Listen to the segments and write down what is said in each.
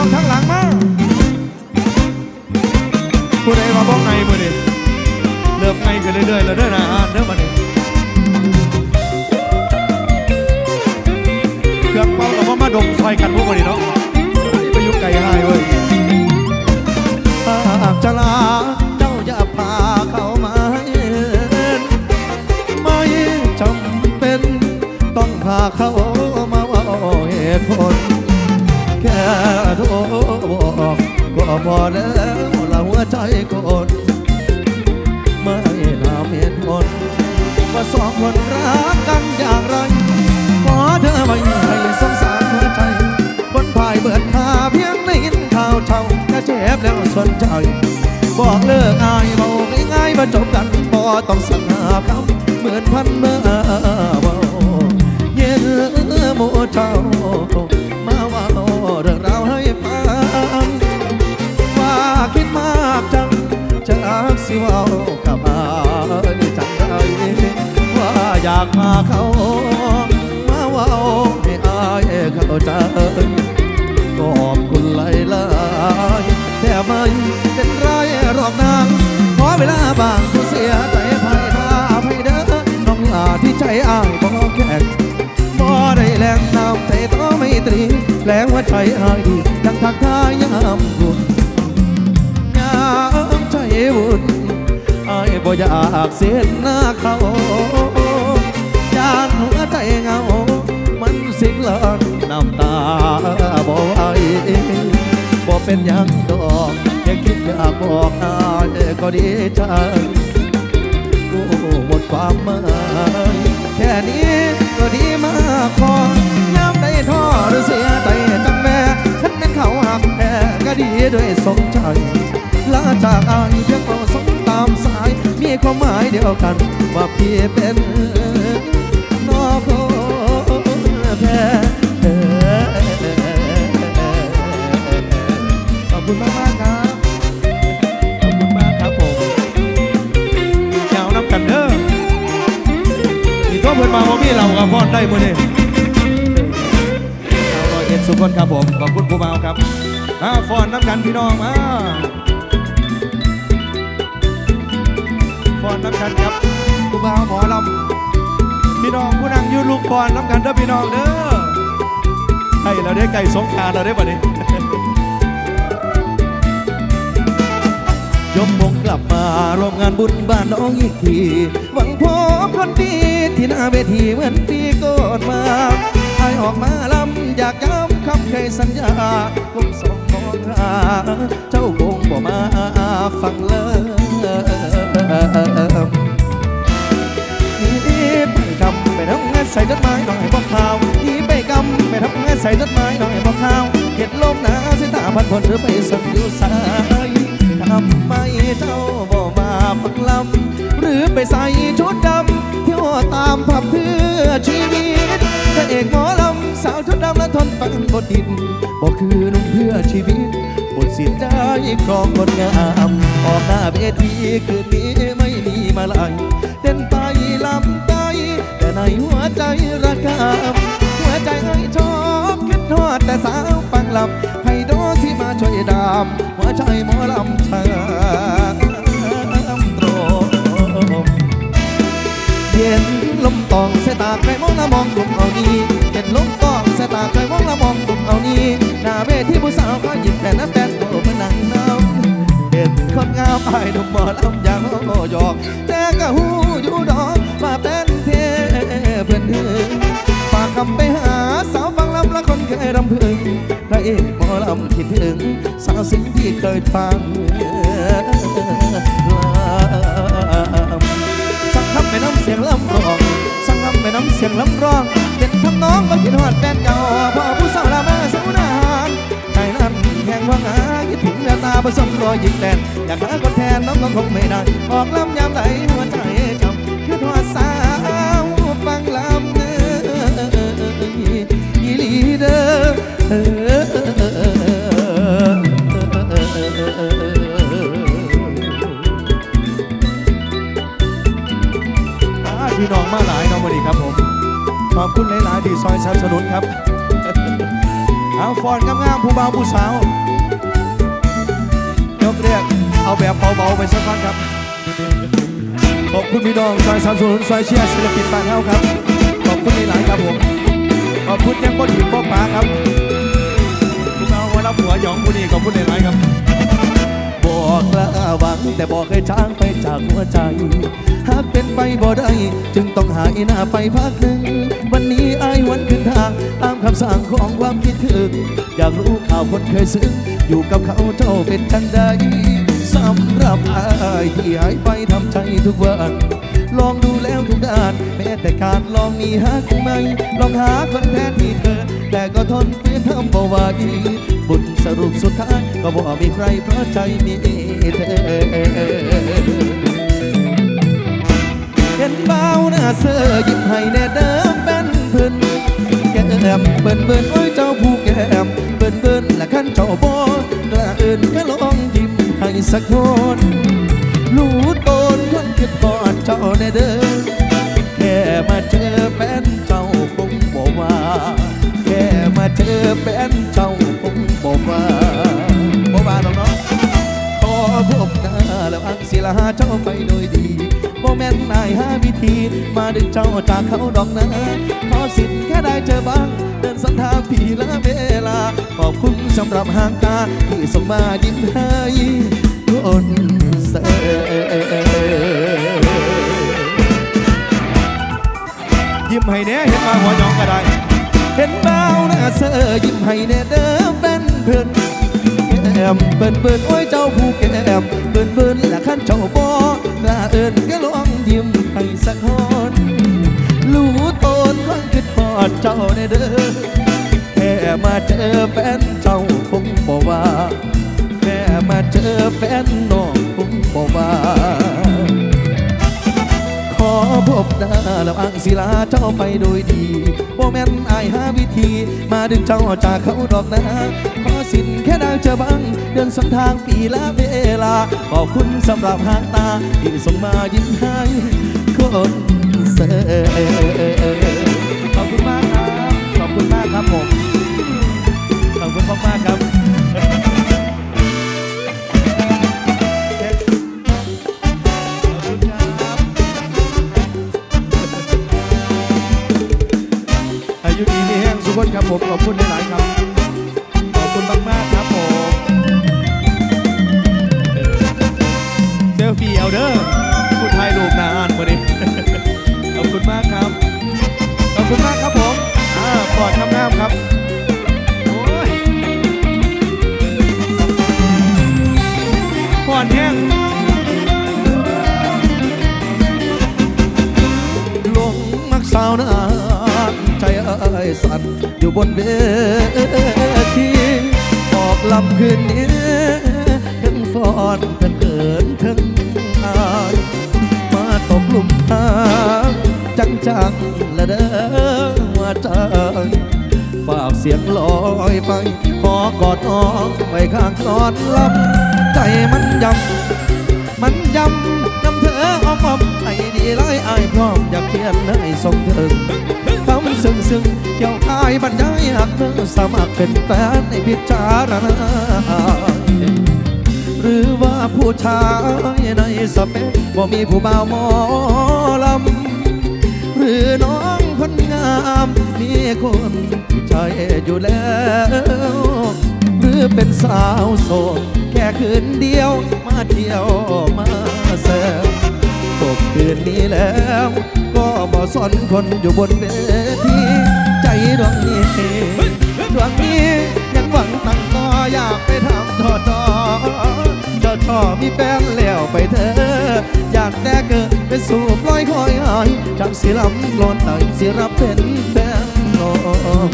น้องทั้งหลังมาผู้ใดมาบอกไงมือนี่เริ่มไงขึ้นเรื่อยๆแล้วเด้อนะอ่านเด้อมานี่เครื่องเป่ากับว่ามาดมซอยกันพวกมันนี่เนาะไปยุ่งไกลให้เว้ยหากจะลาเจ้าอย่าพาเขามาเห็นไม่จำเป็น ต้องพาเขามาว่าเหตุผล โทบอกก็พอแล้วละหัวใจกดไม่ถามเหตุผลว่าสองคนรักกันอย่างไรขอเธอไม่ให้สงสารหัวใจ คนพายเบิดทาเพียงได้ยินข่าวเช่าก็เจ็บแล้วสนใจ บอกเลิกอายเบาง่ายๆมาจบกันพอต้องสั่งหาคำเหมือนพันเมื่อาอยากมาเขามาว่าให้อายเข้าใจขอบคุณหลายหลายแต่ไม่เป็นไรหรอกนางขอเวลาบางผู้เสียใจภัยท่าภัยเด้อน้องลาที่ใจอ้ายบ่แข็งบ่ได้แรงน้ำใจต่อไม่ตรีแรงว่าใจอ้ายดียังทักทายยามบุญยามใจบุญอ้ายบ่อยากเสียหน้าเขา เป็นยังดอกแค่คิดอยากบอกอายก็ดีใจโอ้หมดความหมายแค่นี้ก็ดีมากพอยามได้ท้อหรือเสียใจจังแม่ฉันนั้นเขาหักแพ้ก็ดีด้วยสมใจลาจากอายเพียงเราสองตามสาย มีความหมายเดียวกัน ว่าพี่เป็นนอกแพ้ คุณมากมากครับ ขอบคุณมากครับผมยาวน้ำกันเด้อนี่ก็เพิ่อนมาว่ามีเรากับฟอนได้มื้อนี้เอาร้อยเอ็ดสุขนครับผม ขอบคุณผู้เมาครับมาฟอนน้ำกันพี่น้องมาฟอนน้ำกันครับผู้เมาหมอลำพี่น้องผู้นั่งยืนลูกฟอนน้ำกันเด้อพี่น้องเด้อไก่เราได้ไก่สงการเราได้ป่ะนี่ ยกมงกลับมาร่วมงานบุญบ้านน้องอีกที หวังพบคนดีที่หน้าเวทีเหมือนปีก่อนมาไอออกมาลำอยากย้ำคำเคยสัญญาคงสองมองหาเจ้าคงบ่มาฟังเลยนี่ไปกำไปทำงานใส่จดหมายหน่อยบอกข่าวนี่ไปกำไปทำงานใส่จดหมายหน่อยบอกข่าวเห็นลมหนาวสิตาพันพนหรือไปสักอยู่สา ทำไมเจ้าบ่มาฟังลำหรือไปใส่ชุดดำเที่ยวตามผับเพื่อชีวิตพระเอกหมอลำสาวชุดดำและทนฟังบทดินบอกคือนุ่มเพื่อชีวิตบทสิ้นได้ครองคนงามออกหน้าเวทีคืนนี้ไม่มีมาลายเต้นไปลำไปแต่ในหัวใจระกำหัวใจให้ชอบ ทอดแต่สาวฟังลำให้โดสิมาช่วยดามหัวใจหมอลำชามตรงเย็นลมตองสายตาใครมองละมองดุมเอานี้เย็นลมตองสายตาใครมองละมองดุมเอานี้หน้าเวทีผู้สาวก็หยิบแต่น้ำแป้นโอ้มานั่งน้ำเห็นคนงามอายดุมหมอลำอย่างโอหยอกแต่ก็หูอยู่ดอกมาเป็นเทเพื่อนเธอฝากคำไปหาส รำพึงพระเอกหมอลำคิดถึง สาวสิ่งที่เคยฟังสังคำไปน้ำเสียงลำร้องสังคำไปน้ำเสียงลำร้องเป็นทำน้องมาคิดหอดแฟนเก่าพอผู้สาวลามาสาวนานใจนั้นแข่งว่างาคิดถึงแววตาผสมรอยยิ้มแดนอยากหาคนแทนน้องก็คงไม่ได้ออกลำยามใดหัวใจ เดออ่าพี่น้องมาหลายน้องมาดีครับผม ขอบคุณหลายๆที่ซอยสนับสนุนครับ เอาฟอนงามๆผู้บ่าวผู้สาวยกเรียกเอาแบบเบาๆไปสักพักครับขอบคุณพี่น้องซอยสามศูนย์ซอยเชียร์ศิลปินบ้านเฮาครับ ขอบคุณหลายๆครับผม ขอบคุณยังบนหินบ่ป๋าครับคุณเอาวันละหัวหยองผู้นี้ขอบคุณหลายๆครับบอกละหวังแต่บอกให้ช้างไปจากหัวใจ หากเป็นไปบ่ได้ จึงต้องหายหน้าไปพักหนึ่ง วันนี้อายวันขึ้นทางตามคำสั่งของความคิดถึง อยากรู้ข่าวคนเคยซึ้ง อยู่กับเขาเจ้าเป็นจังใดสำหรับอายที่หายไปทำใจทุกวัน ลองดูแล้วทุกด้าน แม้แต่การลองมีฮักไหมลองหาคนแทนที่เธอ แต่ก็ทนฝืนทำบ่ไหวบุญสรุปสุดท้าย ก็บ่มีใครเพราะใจมีเธอเห็นเบาหน้าเสื้อยิ้มให้แน่เดิมเป็นเพิ่นแก้มเบิ่นเบิ่นโอ้ยเจ้าผู้แก้มเบิ่นเบิ่นละขั้นเจ้าบ่กล้าเอื่นก็ลองยิ้มให้สักคนรู้ตนคนคิดก่อน เจ้าแน่เด้อแค่มาเจอแฟนเจ้าคงบอกว่า แค่มาเจอแฟนเจ้าคงบอกว่าบ่ว่าหรอกเนาะขอพบหน้าแล้วอังศิลาเจ้าไปโดยดีโมแมนนายหาวิธี มาดึงเจ้าจากเขาดอกนะขอสิทธิ์แค่ได้เจอบ้างเดินสันทางพี่ละเวลา ขอบคุณสำหรับหางตาที่ส่งมายิ้มให้คนเส ยิ้มให้แน่เห็นมาหัวยองก็ได้ เห็นเบาหน้าเสอยิ้มให้แน่เดิมเป็นเพื่อนแอมเปิ่นเปิ่นโอ้ยเจ้าผู้แก้มเปิ่นเปิ่นและขั้นเจ้าบ่กล้าเอินก็ลองยิ้มให้สักคนรู้ตนคนคิดพอดเจ้าแน่เด้อแค่มาเจอ บหน้าแล้วอังศิลาเจ้าไปโดยดีโมแมนอายหาวิธี มาดึงเจ้าจากเขาดอกนะขอสินแค่ด้เจอบ้างเดินสันทางปีละเวลา ขอบคุณสำหรับหางตาที่ส่งมายิ้มให้คนเสอขอบคุณมากครับ ขอบคุณมากครับผม ขอบคุณมากมากๆครับ ครับผมขอบคุณหลายๆครับ ขอบคุณมากๆครับผมเซลฟี่เอาเด้อพูดไทยรูปนานวันนี้ขอบคุณมากครับ ขอบคุณมากครับผมอ่าปอดทำงามครับโอ้ยปอดแห้งลงมักสาวนาใจเอ้ย สั่นอยู่บนเวทีบอกลำคืนนี้ทั้งฟอนทั้งเขินทั้งอายมาตกหลุมหาจังจังๆละเด้อว่าจังฝากเสียงลอยไป ขอกอดน้องไว้ข้างนอนลำใจมันยำ มันยำนำเธอออมอมไอ้ดีร้อยไอ้พร้อมอยากเขียนให้ทรงถึง มันซึ้งซึ้งเกี่ยวกายบรรยายหักเธอสมัครเป็นแฟนในพิจารณาหรือว่าผู้ชายในสเปคว่มีผู้บ่าวหมอลำหรือน้องคนงามมีคนที่ใจอยู่แล้ว หรือเป็นสาวโสดแค่คืนเดียวมาเที่ยวมาแซวจบคืนนี้แล้ว ก็บ่สนคนอยู่บนเวทีใจดวงนี้ดวงนี้ยังหวังตั้งต่ออยากไปทำทอทอจ้าชอมีแฟนแล้วไปเถอะอยากแต่เกิดไปสู่ปล่อยคอยหายจากสิลำโลนไต่สิรับเป็นแฟนน้อง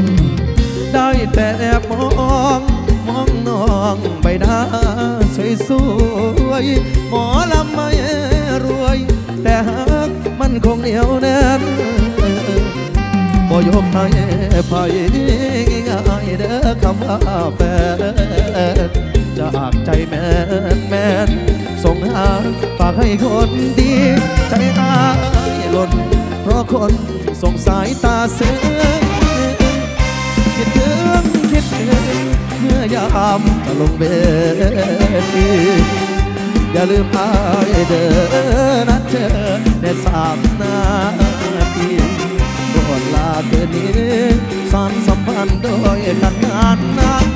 ได้แต่แอบมอง บ่ยกให้ไผง่ายเด้อคำว่าแฟนจากใจแม่นแม่นส่งหาฝากให้คนดี ใจอาหล่นเพราะคนส่งสายตาเสือคิดถึงคิดเมื่อยามจะลงเวทีอย่าลืมอายเด้อนัดเจอในสามนาานสัมพันธ์โดยกันงานนาน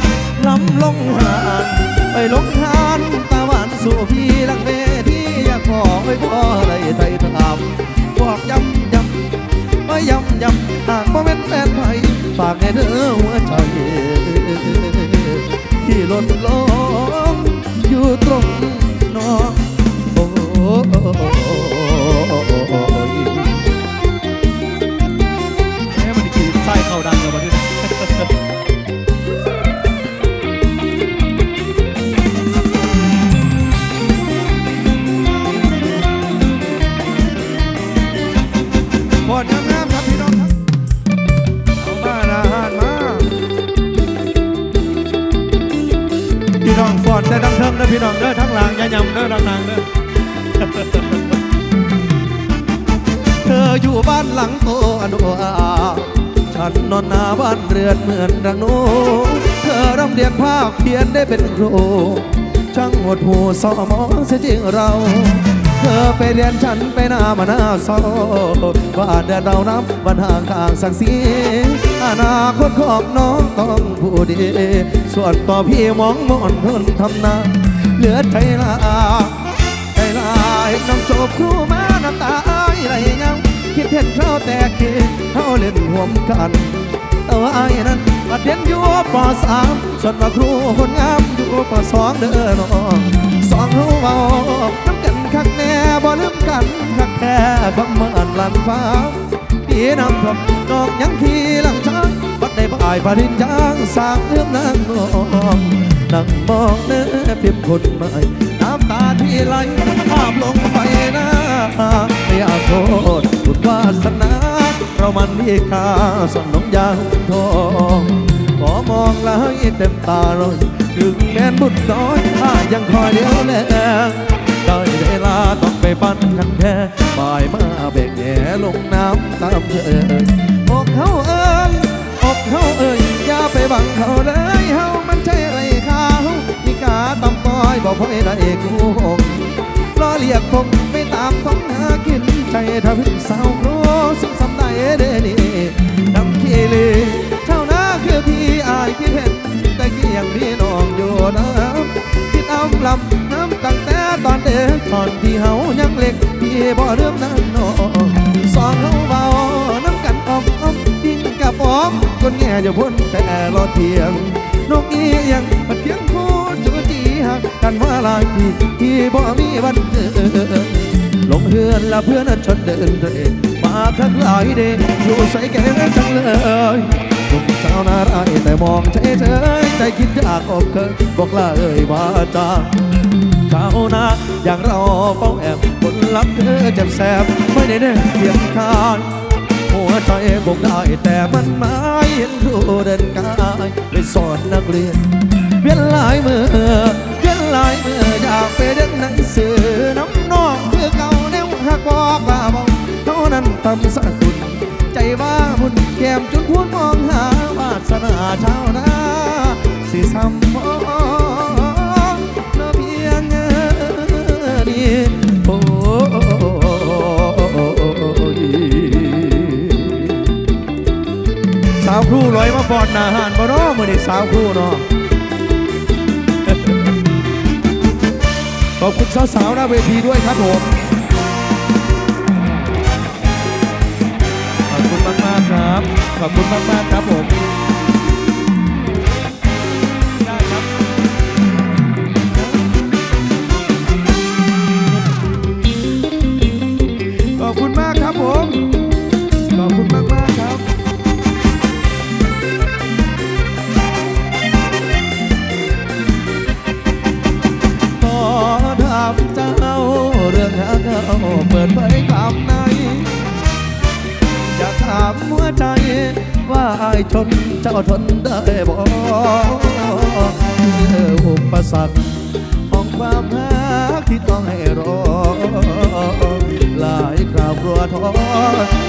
ลำลงหานไปลงทานตะวันสู่พี่ลังเวทีอยากขอไว้พอได้ไทยทำบอกย้ำย้ำไม่ย้ำย้ำหากบ่เป็นแฟนไผฝากในเด้อหัวใจที่หล่นลงอยู่ตรงน้องโอ้ พี่น้องเด้อทั้งหลังยายำเด้อดังนางเด้อเธออยู่บ้านหลังโตอโนอาฉันนอนหน้าบ้านเรือนเหมือนดังโน้เธอร่ำเรียนภาคเพียนได้เป็นครูช่างหดหูสอมอเสียจริงเรา เธอไปเรียนฉันไปหน้ามาหน้าซอบ้านเดินเราน้ำบ้านห่างทางสักสีอนาคตของน้องต้องผู้ดี ส่วนต่อพี่มองมอนทนทำนา เหลือใจลาใจลายน้องโจบครูมาน้ำตาอายไหลยังคิดเห็นเขาแต่คิดเขาเล่นห่วมกันแต่ว่าอายนั้นมาเรียนอยู่ปสามส่วนมาครูคนงามอยู่ปสองเด้อน้องสองเขาเบาน้ำกันคักแน่บ่ลืมกันคักแค่คำเมื่อนลันฟ้าพี่นำทำน้องยังขี่หลังช้างบัดได้บ่ายปริญญาสร้างเรื่องนั้นน้อง นั่งมองเนื้อเพียบคนใหม่ น้ำตาที่ไหลภาพลงไปนะไม่อยากโทษบุญวาสนาเรามันมีค่าสนองยางทองขอมองแล้วเต็มตาเลยถึงแม้นบุญน้อยถ้ายังคอยเลี้ยวแลได้เวลาต้องไปปั้นคันแท้บ่ายมาเบกแหลงน้ำตามเธออกเขาเอิญอกเขาเอ่ยอย่าไปบังเขาเลยเฮามันใช่ไรขา อยบอกพ่อได้กูหงรอเรียกคงไม่ตามต้องหากินใจทำให้สาวโครสุขสำได้เดนี่ดำขี้เลเท่านาคือพี่อายคิดเห็น แต่กี้ยังพี่น้องอยู่นะคิดเอาลำน้ำตั้งแต่ตอนเด็กตอนที่เฮายังเล็กพี่บ่เริ่มนั้นน้องสองเฮาเบาน้ำกันออกออกดิ้นกับอมคนแง่จะพ้นแต่รอเทียงนกอียังมาเทียงคู่ หักกันว่าหลายปีพี่บ่มีวันเจอลงเฮือนและเพื่อนชนเดินเตะมาทักหลายเดย์อยู่ใส่แก่จังเลยหนุ่มสาวน่ารักแต่มองเฉยเฉยๆใจคิดอยากออกเคยบอกลาเอ่ยว่าจาชาวนาอย่างเราเป้าแอบคนรักเธอเจ็บแสบไม่ได้เน่เพียงคายหัวใจบอกได้แต่มันไม่เห็นรูเดินกายไปสอนนักเรียนเวียนหลายมือ หลายเมื่ออยากไปเรียนหนังสือน้ำนองคือเก่าแนวหักบอกว่าบอกเท่านั้นทำสะกุลใจว่าบุญแก้มจุนพูดมองหาวาสนาชาวนาสิซ้ำมองเนอเพียงนี้โอ้ยสาวครูลอยมาฟอนหนาหานบ่เนาะมื้อนี้สาวครูเนาะ ขอบคุณสาวๆหน้าเวทีด้วยครับผมขอบคุณมากๆครับ ขอบคุณมากๆครับผม ชนเจ้าทนได้บ่คืออุปสรรคของความรักที่ต้องให้รอ หลายคราวกลัวท้อ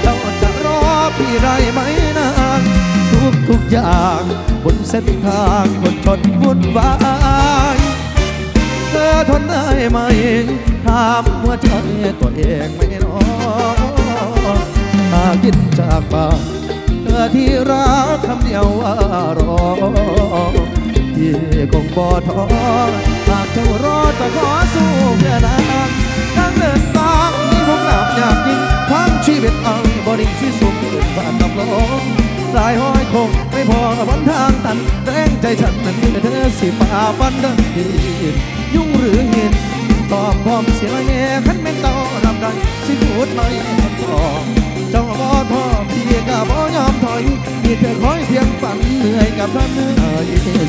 เจ้าจะรอพี่ได้ไหมนานทุกทุกอย่างบนเส้นทางคนชนวุ่นวายเธอทนได้ไหมถามหัวใจตัวเองไม่น้อยหากินจากปาก อที่รักคำเดียวว่ารอที่คงบ่ท้อหากเจ้ารอจะขอสู้เพื่อนางทางเดินทางนี้ผมหลับอยากยิงทั้งชีวิตเอาบริสุทธิ์สุขอื่นผ่านกับลมสายห้อยคงไม่พอกับวันทางตันแรงใจฉันนั้นคือเธอสิป่าฟันเดินดียุ่งหรือเห็นตอบพร้อมเสียแง่ขันเป็นต่อลำใดสิพูดไม่ต่อ เจ้าบ่ท้อพี่ก็บ่ยอมถอยมีเธอคอยเพียงฝันเหนื่อยกับท่านเหนื่อย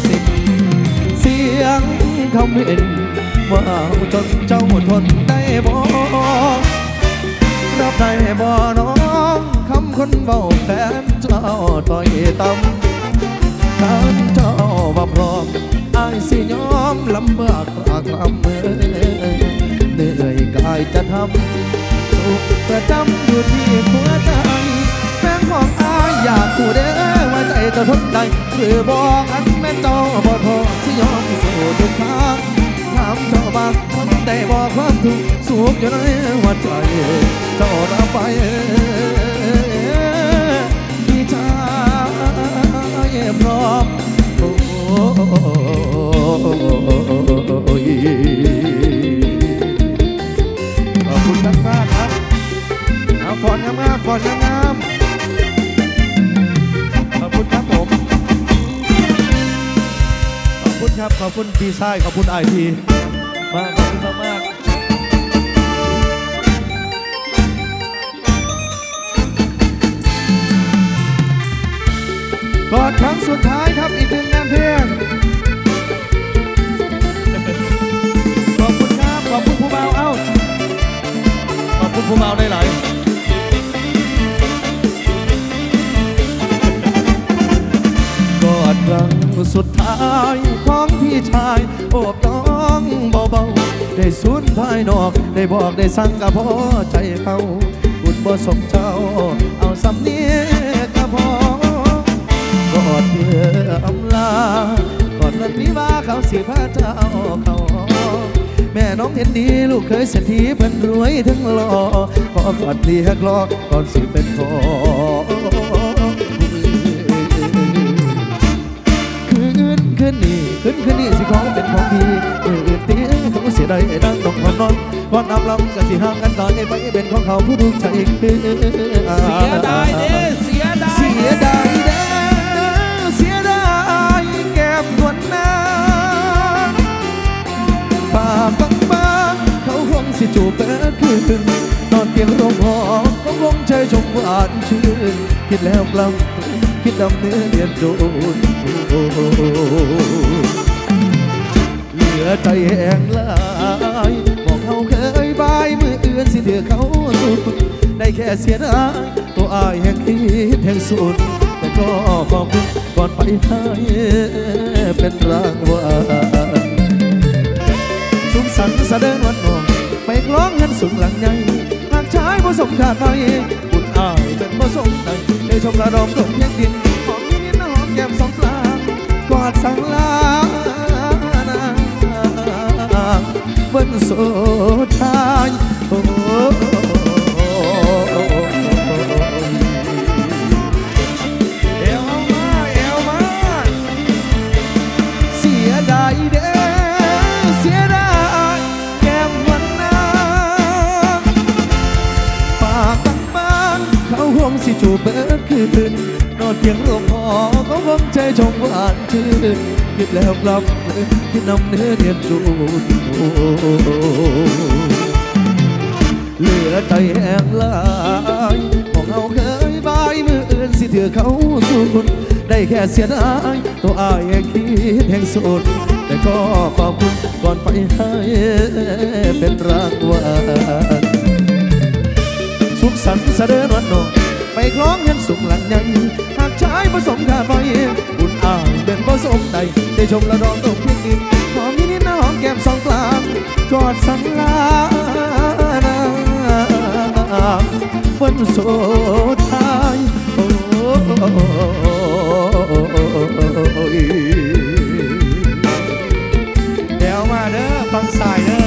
สิ้นเสียงคำเห็นว่าจนเจ้าทนได้บ่รับได้บ่น้องคำคนเบาแฟนเจ้าต่อยต่ำถ้าเจ้าว่าพร้อมอายสิยอมลำบากรากลำเมื่อเหนื่อยกายจะทำ สุขประจำอยู่ที่หัวใจแฟนของอายอยากพูดเด้อว่าใจจะทนได้หรือบอกอันแม่เจ้าบ่พอสิยอมสู้ทุกทางถามเจ้าบางทำได้บอกความทุกสุขอยู่ในหัวใจเจ้ารับไปพี่ชายพร้อมโอ้ ฟอนงามๆฟอนงามๆขอบคุณครับผม ขอบคุณครับ ขอบคุณดีไซน์ขอบคุณไอทีมากขอบคุณมากมากๆก่อนครั้งสุดท้ายครับอีกหนึ่งงานเพลงขอบคุณครับ ขอบคุณผู้เบาเอ้า ขอบคุณผู้เมาได้หลาย สุดท้ายของพี่ชาย โอบน้องเบาๆ ได้สูญภายนอก ได้บอกได้สั่งกับพ่อใจเขาบุญบ่สมเจ้า เอาสำเนียกกับพ่อกอดเพื่ออำลากอดวันวิวาเขาสิพาเจ้าเขาแม่น้องเห็นดีลูกเคยเศรษฐีเพิ่นรวยทั้งหล่อขอกอดเรียกรอก่อนสิเป็นขอ อนนนำลำกันสิห้ามกันตอนไอ้ไปเป็นของเขาผู้ดูใจคือเสียดายเด้เสียดายเสียดายเด้อเสียดายแก้มนวลนาป่าบางบางเขาคงสิจูบเปิดคืนนอนเตียงโรงหอก็คงใจชมหวานชื่นคิดแล้วกลับคิดดำเนื้อเรียนโดนเหลือใจแห้งลาย ออื่นสิเถือเขาสุดได้แค่เสียดายตัวอายแห่งคิดแห่งสุด แต่ก็ขอบคุณก่อนไปให้เป็นรางวัลสุขสันต์แสดงวันนองไปคล้องเงินสูงหลังใหญ่หากชายผสมขาดไปบุญอายเป็นผสมใดได้ชมระดมตกยังดินหอมนิดๆหอมแก้มสองปลางกอดสังลาบนสุดท้าย เอวมาเอวมาเสียดายเด้อเสียดายแก้มวันนาปากบางบางๆเขาห่วงสิจูเบิดคืนนอนเพียงลมหอเขาคงใจชมหวานชื่นคิดแล้วกลับคิดนำเนื้อเรียนจูน เหลือใจแห้งลายของเขาเคยบายมืออื่นสิเถือเขาสูญได้แค่เสียดายตัวอายคิดแห่งสุดแต่ก็ขอบคุณก่อนไปให้เป็นรางวัลสุขสันต์เสด็จวันนองไปคล้องเงินสุขหลังใหญ่หากชายผสมกาไฟบุญอ้ายเป็นผสมใดได้ชมละดองตกพียงดินหอมนิดๆนะหอมแก้มสองกลางกอดสังลา วันสุดท้ายโอ้ยเดี๋ยวมาเด้อฟังสายเด้อ